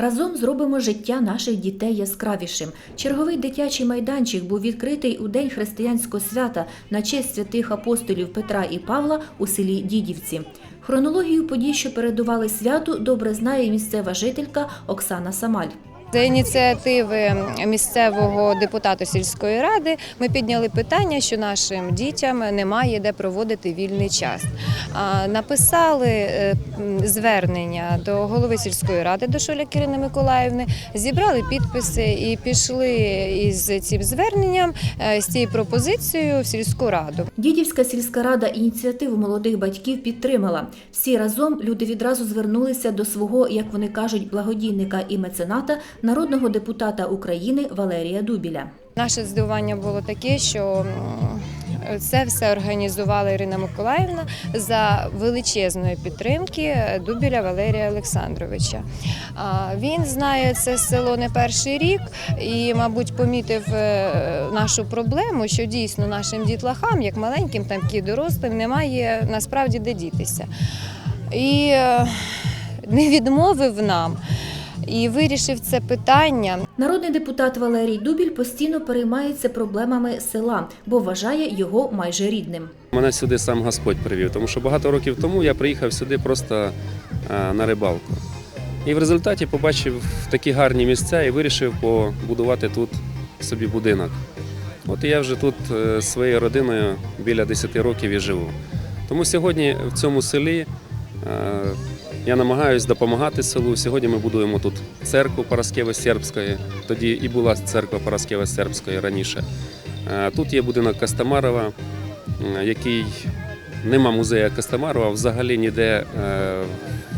Разом зробимо життя наших дітей яскравішим. Черговий дитячий майданчик був відкритий у день християнського свята на честь святих апостолів Петра і Павла у селі Дідівці. Хронологію подій, що передували святу, добре знає місцева жителька Оксана Самаль. За ініціативи місцевого депутата сільської ради ми підняли питання, що нашим дітям немає де проводити вільний час. Написали е, звернення до голови сільської ради до Шуляк Ірини Миколаївни, зібрали підписи і пішли із цим зверненням е, з цією пропозицією в сільську раду. Дідівська сільська рада ініціативу молодих батьків підтримала. Всі разом люди відразу звернулися до свого, як вони кажуть, благодійника і мецената, народного депутата України Валерія Дубіля. Наше здивування було таке, що це все організувала Ірина Миколаївна за величезної підтримки Дубіля Валерія Олександровича. Він знає це село не перший рік і, мабуть, помітив е, нашу проблему, що дійсно нашим дітлахам, як маленьким, так і дорослим, немає насправді де дітися. І е, не відмовив нам. І вирішив це питання. Народний депутат Валерій Дубіль постійно переймається проблемами села, бо вважає його майже рідним. Мене сюди сам Господь привів, тому що багато років тому я приїхав сюди просто е, на рибалку. І в результаті побачив такі гарні місця і вирішив побудувати тут собі будинок. От і я вже тут е, з своєю родиною біля 10 років і живу. Тому сьогодні в цьому селі е, я намагаюся допомагати селу. Сьогодні ми будуємо тут церкву Параскево-Сербської, тоді і була церква Параскево-Сербської раніше. Е, Тут є будинок Костомарова, е, який нема музею Костомарова, взагалі ніде, е,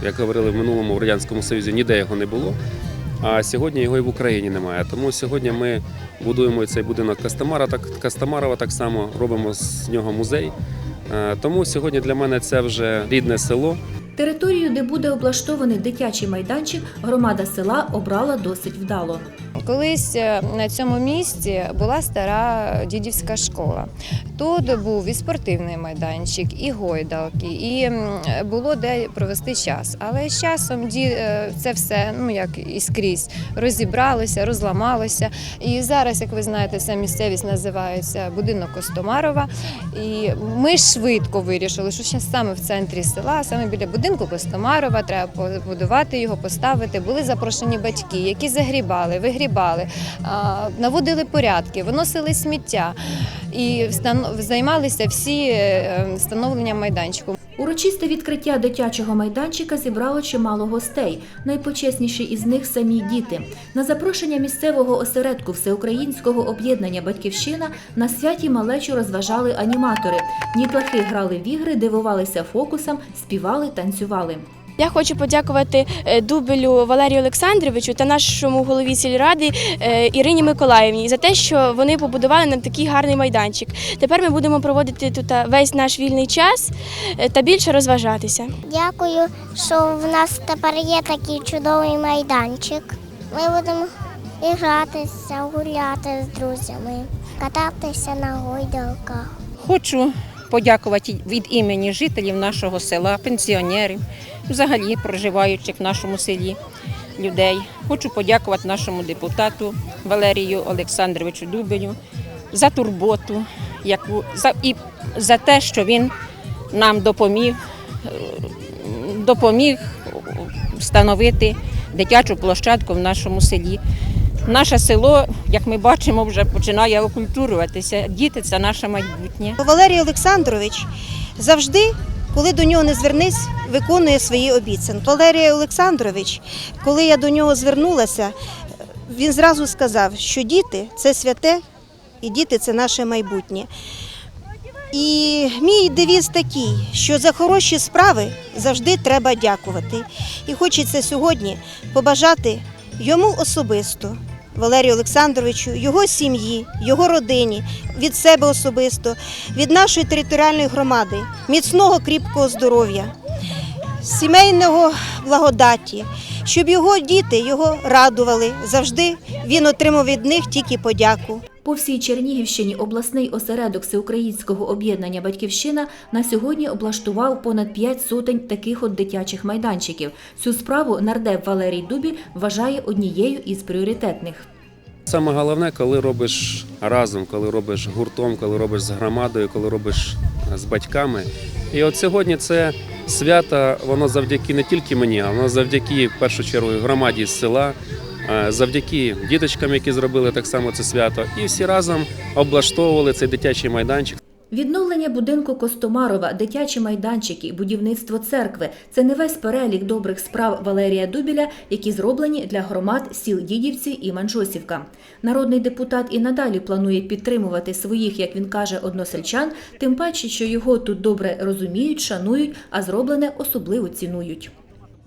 як говорили в минулому в Радянському Союзі, ніде його не було. А сьогодні його і в Україні немає. Тому сьогодні ми будуємо цей будинок Костомара, так Костомарова так само робимо з нього музей. Тому сьогодні для мене це вже рідне село. Територію, де буде облаштований дитячий майданчик, громада села обрала досить вдало. Колись е, на цьому місці була стара дідівська школа. Тут був і спортивний майданчик, і гойдалки, і було де провести час. Але з часом е, це все, ну як і скрізь, розібралося, розламалося. І зараз, як ви знаєте, ця місцевість називається будинок Костомарова. І ми швидко вирішили, що саме в центрі села, саме біля будинку Костомарова, треба побудувати його, поставити. Були запрошені батьки, які загрібали, вигрібали, а, наводили порядки, виносили сміття і займалися всі е, встановленням майданчику. Урочисте відкриття дитячого майданчика зібрало чимало гостей. Найпочесніші із них самі діти. На запрошення місцевого осередку всеукраїнського об'єднання Батьківщина на святі малечу розважали аніматори. Дітлахи грали в ігри, дивувалися фокусам, співали, танцювали. Я хочу подякувати е, Дубелю Валерію Олександровичу та нашому голові сільради е, Ірині Миколаївні за те, що вони побудували нам такий гарний майданчик. Тепер ми будемо проводити тут весь наш вільний час е, та більше розважатися. Дякую, що в нас тепер є такий чудовий майданчик. Ми будемо гратися, гуляти з друзями, кататися на гойдалках. Хочу подякувати від імені жителів нашого села, пенсіонерів, взагалі проживаючих в нашому селі людей. Хочу подякувати нашому депутату Валерію Олександровичу Дубелю за турботу, яку за і за те, що він нам допоміг, допоміг встановити дитячу площадку в нашому селі. Наше село, як ми бачимо, вже починає окультурюватися. Діти це наше майбутнє. Валерій Олександрович завжди, коли до нього не звернись, виконує свої обіцянки. Валерій Олександрович, коли я до нього звернулася, він зразу сказав, що діти це святе, і діти це наше майбутнє. І мій девіз такий, що за хороші справи завжди треба дякувати. І хочеться сьогодні побажати йому особисто, Валерію Олександровичу, його сім'ї, його родині, від себе особисто, від нашої територіальної громади, міцного кріпкого здоров'я, сімейного благодаті, щоб його діти його радували. Завжди він отримав від них тільки подяку. По всій Чернігівщині обласний осередок Всеукраїнського об'єднання Батьківщина на сьогодні облаштував понад 5 сотень таких от дитячих майданчиків. Цю справу нардеп Валерій Дубіль вважає однією із пріоритетних. Саме головне, коли робиш разом, коли робиш гуртом, коли робиш з громадою, коли робиш з батьками. І от сьогодні це свято, воно завдяки не тільки мені, а воно завдяки в першу чергу громаді з села, завдяки діточкам, які зробили так само це свято, і всі разом облаштовували цей дитячий майданчик. Відновлення будинку Костомарова, дитячі майданчики, будівництво церкви це не весь перелік добрих справ Валерія Дубіля, які зроблені для громад сіл Дідівці і Манжосівка. Народний депутат і надалі планує підтримувати своїх, як він каже, односельчан, тим паче, що його тут добре розуміють, шанують, а зроблене особливо цінують.